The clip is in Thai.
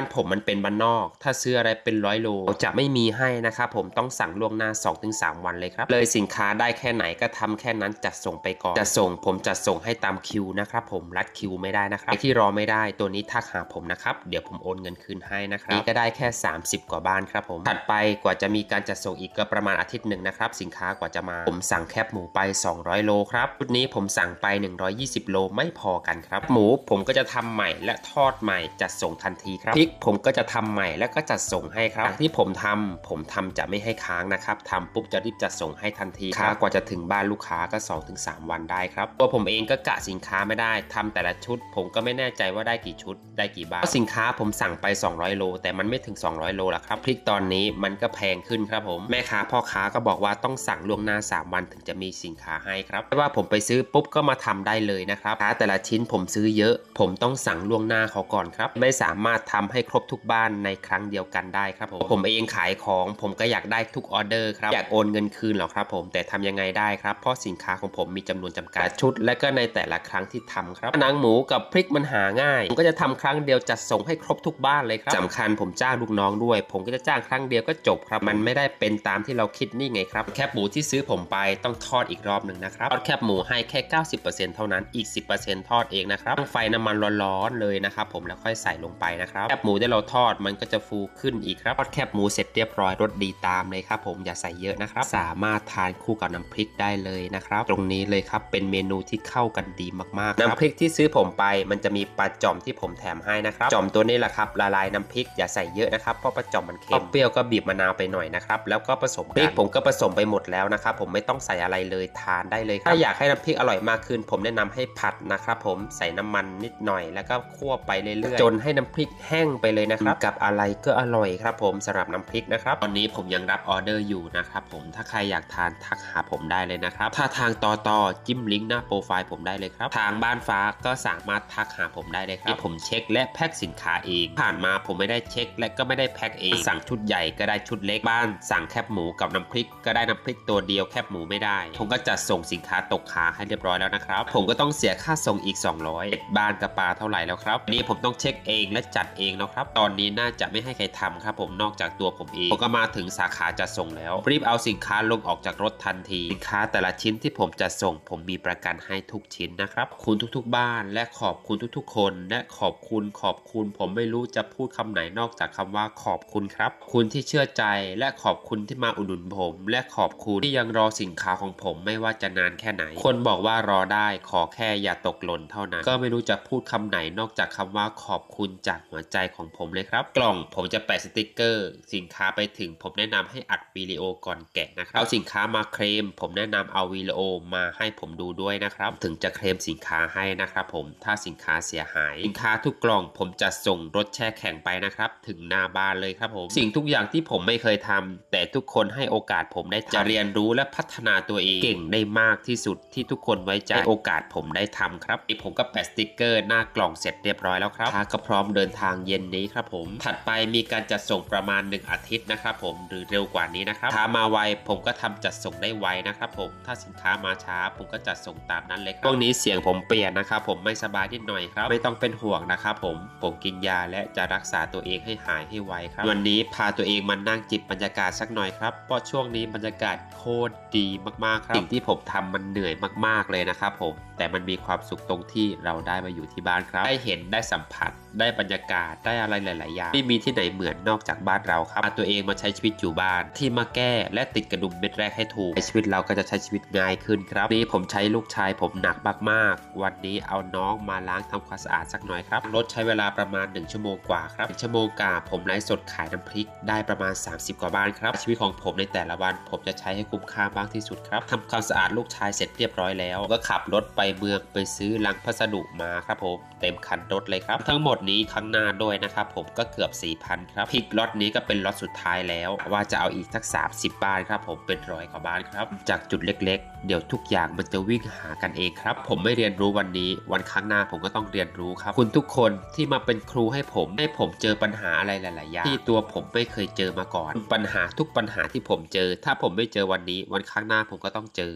านผมมันเป็นบ้านนอก ถ้าซื้ออะไรเป็นร้อยโลจะไม่มีให้นะครับผมต้องสั่งล่วงหน้า 2-3 วันเลยครับ เลยสินค้าได้แค่ไหนก็ทำแค่นั้นจัดส่งไปก่อนจะส่งผมจัดส่งให้ตามคิวนะครับผมรัดคิวไม่ได้นะครับที่รอไม่ได้ตัวนี้ทักหาผมนะครับเดี๋ยวผมโอนเงินคืนให้นะครับนี่ก็ได้แค่ 30 กว่าบ้านครับผมถัดไปกว่าจะมีการจัดส่งอีกก็ประมาณอาทิตย์หนึ่งนะครับสินค้ากว่าจะมาผมสั่งแคบหมูไป 200 โลครับชุดนี้ผมสั่งไป 120 โลไม่พอกันครับ หมูผมก็จะทำใหม่และทอดใหม่จัดส่งทันทีครับพริกผมก็จะทำใหม่แล้วก็จัดส่งให้ครับอย่างที่ผมทำผมทำจะไม่ให้ค้างนะครับทำปุ๊บจะรีบจัดส่งให้ทันทีครับกว่าจะถึงบ้านลูกค้าก็ 2-3 วันได้ครับตัวผมเองก็กะสินค้าไม่ได้ทำแต่ละชุด ผมก็ไม่แน่ใจว่าได้กี่ชุด ได้กี่บ้านเพราะสินค้าผมสั่งไป 200 โล แต่มันไม่ถึง 200 โลละครับพริกตอนนี้มันก็แพงขึ้นครับผมแม่ค้าพ่อค้าก็บอกว่าต้องสั่งล่วงหน้า 3 วันถึงจะมีสินค้าให้ครับไม่ว่าผมไปซื้อปุ๊บก็มาทำได้เลยนะครับค้าแต่ละชิ้นผมซื้อเยอะ ผมต้องสั่งล่วงหน้าเขาก่อนครับไม่สามารถทำให้ครบทุกบ้านในครั้งเดียวกันได้ครับผมผมเองขายของผมก็อยากได้ทุกออเดอร์ครับอยากโอนเงินคืนหรอกครับผมแต่ทำยังไงได้ครับเพราะสินค้าของผมมีจำนวนจำกัดชุด และก็ในแต่ละครั้งที่ทำครับหนังหมูกับพริกมันหาง่ายผมก็จะทำครั้งเดียวจัดส่งให้ครบทุกบ้านเลยครับสำคัญผมจ้างลูกน้องด้วย ผมก็จะจ้างครั้งเดียวก็จบครับ มันไม่ได้เป็นตามที่เราคิดนี่ไงครับแคบหมูที่ซื้อผมไปต้องทอดอีกรอบหนึ่งนะครับทอดแคบหมูให้แค่ 90%เท่านั้นอีก 10%ทอดเองนะครับตั้งไฟน้ำมันร้อนๆเลยนะครับผมแล้วค่อยใส่ลงไปนะครับแคบหมูที่เราทอดมันก็จะฟูขึ้นอีกครับทอดแคบหมูเสร็จเรียบร้อยรสดีตามเลยครับผมอย่าใส่เยอะนะครับ สามารถทานคู่กับน้ำพริกได้เลยนะครับ ตรงนี้เลยครับเป็นเมนูที่เข้ากันดีมากๆครับน้ำพริกที่ซื้อผมไป มันจะมีปลาจ่อมที่ผมแถมให้นะครับจ่อมตัวนี้แหละครับละลายน้ำพริกอย่าใส่เยอะนะครับเพราะปลาจ่อมมันเค็มเปรี้ยวก็บีบมะนาวไปหน่อยนะครับแล้วก็ผสมพริกผมก็ผสมไปหมดแล้วนะครับผมไม่ต้องใส่อะไรเลยทานได้เลยครับถ้าอยากให้น้ำพริกอร่อยมากขึ้น ผมแนะนำให้ผัดนะครับผมใส่น้ำมันนิดหน่อยแล้วก็คั่วไปเรื่อยๆจนให้น้ำพริกแห้งไปเลยนะครับ กับอะไรก็อร่อยครับผมสำหรับน้ำพริกนะครับ ตอนนี้ผมยังรับออเดอร์อยู่นะครับผมถ้าใครอยากทานทักหาผมได้เลยนะครับ ถ้าทางต่อต่อจิ้มลิงก์หน้าโปรไฟล์ผมได้เลยครับ ทางบ้านฟ้าก็สามารถทักหาผมได้เลยครับผมเช็คและแพ็คสินค้าเองผ่านมาผมไม่ได้เช็ค และก็ไม่ได้แพ็คเอง สั่งชุดใหญ่ก็ได้ชุดเล็กบ้าน สั่งแคบหมูกับน้ำพริก ก็ได้น้ำพริกตัวเดียวแคบหมูไม่ได้ ผมก็จัดส่งสินค้าตกค้างให้เรียบร้อยแล้วนะครับ ผมก็ต้องเสียค่าส่งอีก 200บ้านกระปาเท่าไหร่แล้วครับอันนี้ผมต้องเช็คเองและจัดเองแล้วครับ ตอนนี้น่าจะไม่ให้ใครทำครับผมนอกจากตัวผมเองผมก็มาถึงสาขาจัดส่งแล้ว รีบเอาสินค้าลงออกจากรถทันทีสินค้าแต่ละชิ้นที่ผมจัดส่ง ผมมีประกันให้ทุกชิ้นนะครับคุณทุกๆ บ้าน และขอบคุณทุกๆ คน และขอบคุณขอบคุณ ผมไม่รู้จะพูดคำไหนนอกจากคำว่าขอบคุณครับ คุณที่เชื่อใจและขอบคุณที่มาอุดหนุนผม และขอบคุณที่ยังรอสินค้าของผมไม่ว่าจะนานแค่ไหน คนบอกว่ารอได้ขอแค่อย่าตกหล่นเท่านั้น ก็ไม่รู้จะพูดคำไหนนอกจากคำว่าขอบคุณจากหัวใจของผมเลยครับ กล่องผมจะแปะสติกเกอร์ สินค้าไปถึงผมแนะนำให้อัดวิดีโอก่อนแกะนะครับเอาสินค้ามาเคลม ผมแนะนำเอาวิดีโอมาให้ผมดูด้วยนะครับ ถึงจะเคลมสินค้าให้นะครับ ผมถ้าสินค้าเสียหาย สินค้าทุกกล่อง ผมจะส่งรถแช่แข็งไปนะครับ ถึงหน้าบ้านเลยครับผม สิ่งทุกอย่างที่ผมไม่เคยทำแต่ทุกคนให้โอกาสผมได้จะเรียนรู้และพัฒนาตัวเอง เก่งได้มากที่สุดที่ทุกคนไว้ใจให้โอกาสผมได้ทำครับนี่ผมก็แปะสติกเกอร์หน้ากล่องเสร็จเรียบร้อยแล้วครับถ้าก็พร้อมเดินทางเย็นนี้ครับผม ถัดไปมีการจัดส่งประมาณ 1 อาทิตย์นะครับผมหรือเร็วกว่านี้นะครับถ้ามาไวผมก็ทำจัดส่งได้ไวนะครับผมถ้าสินค้ามาช้าผมก็จัดส่งตามนั้นเลยครับช่วงนี้เสียงผมเปลี่ยนนะครับผมไม่สบายนิดหน่อยครับ ไม่ต้องเป็นห่วงนะครับผมผมกินยาและจะรักษาตัวเองให้หายให้ไวครับ วันนี้พาตัวเองมานั่งจิบบรรยากาศสักหน่อยครับเพราะช่วงนี้บรรยากาศโคตรดีมากๆครับสิ่งที่ผมทำมันเหนื่อยมากๆเลยนะครับผมแต่มันมีความสุขตรงที่เราได้มาอยู่ที่บ้านครับ ได้เห็นได้สัมผัสได้บรรยากาศได้ได้อะไรหลาย ๆ อย่าง ไม่มีที่ไหนเหมือนนอกจากบ้านเราครับเอาตัวเองมาใช้ชีวิตอยู่บ้าน ที่มาแก้และติดกระดุมเม็ดแรกให้ถูกชีวิตเราก็จะใช้ชีวิตง่ายขึ้นครับนี่ผมใช้ลูกชายผมหนักมาก ๆ วันนี้เอาน้องมาล้างทำความสะอาดสักหน่อยครับรถใช้เวลาประมาณ 1 ชั่วโมงกว่าครับชั่วโมงกว่าผมไลฟ์สดขายน้ำพริกได้ประมาณ 30 กว่าบ้านครับชีวิตของผมในแต่ละวัน ผมจะใช้ให้คุ้มค่ามากที่สุดครับทำความสะอาดลูกชายเสร็จเรียบร้อยแล้ว ก็ขับรถไปเมืองไปซื้อลังพัสดุมาครับผมเต็มคันรถเลยครับ ทั้งหมดนี้ข้างหน้าด้วยนะครับผมก็เกือบ 4,000 ครับพริกล็อตนี้ก็เป็นล็อตสุดท้ายแล้ว ว่าจะเอาอีกสัก 30 บ้านครับผมเป็นร้อยกว่าบ้านครับ จากจุดเล็กๆ เดี๋ยวทุกอย่างมันจะวิ่งหากันเองครับ ผมไม่เรียนรู้วันนี้ วันข้างหน้าผมก็ต้องเรียนรู้ครับ คุณทุกคนที่มาเป็นครูให้ผมให้ผมเจอปัญหาอะไรหลายๆอย่างที่ตัวผมไม่เคยเจอมาก่อน ปัญหาทุกปัญหาที่ผมเจอ ถ้าผมไม่เจอวันนี้ วันข้างหน้าผมก็ต้องเจอ